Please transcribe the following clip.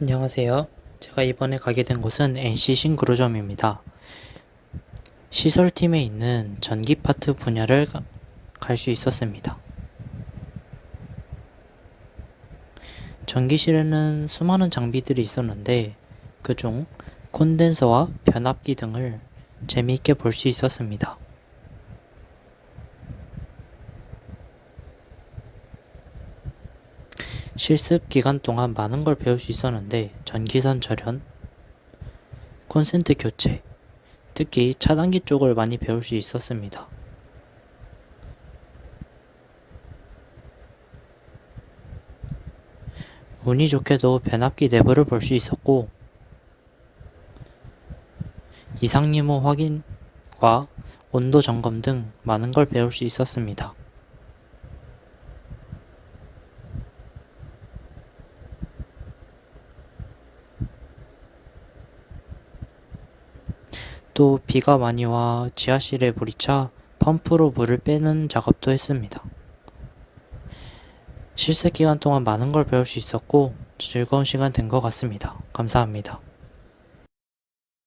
안녕하세요. 제가 이번에 가게 된 곳은 NC 신구로점입니다. 시설팀에 있는 전기 파트 분야를 갈 수 있었습니다. 전기실에는 수많은 장비들이 있었는데 그중 콘덴서와 변압기 등을 재미있게 볼 수 있었습니다. 실습 기간 동안 많은 걸 배울 수 있었는데 전기선 절연, 콘센트 교체, 특히 차단기 쪽을 많이 배울 수 있었습니다. 운이 좋게도 변압기 내부를 볼 수 있었고 이상 유무 확인과 온도 점검 등 많은 걸 배울 수 있었습니다. 또 비가 많이 와 지하실에 물이 차 펌프로 물을 빼는 작업도 했습니다. 실습 기간 동안 많은 걸 배울 수 있었고 즐거운 시간 된 것 같습니다. 감사합니다.